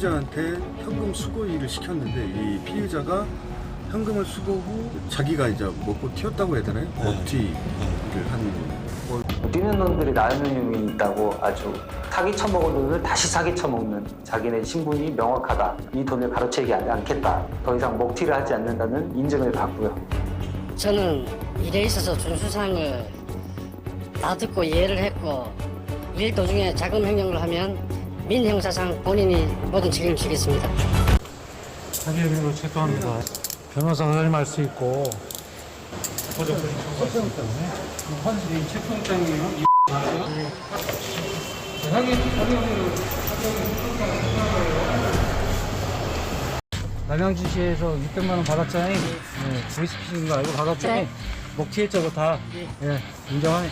피의자한테 현금 수거 일을 시켰는데 이 피의자가 현금을 수거 후 자기가 이제 먹고 튀었다고 해야 되나요? 먹튀를 한 뛰는 놈들이 나는 놈이 있다고 아주 사기 쳐먹은 돈을 다시 사기 쳐먹는 자기네 신분이 명확하다. 이 돈을 가로채지 않겠다. 더 이상 먹튀를 하지 않는다는 인증을 받고요. 저는 일에 있어서 준수사항을 다 듣고 이해를 했고 일 도중에 자금 횡령을 하면 민형사상 본인이 모든 책임을 지겠습니다. 자기 의미로 체포합니다. 변호사 선임할 수 있고 맞아요? 확인, 확인하기로 남양주시에서 600만 원 받았잖아요. 네, 보이스피싱인 거 알고? 네. 먹튀했죠, 그거 다. 예, 인정하네.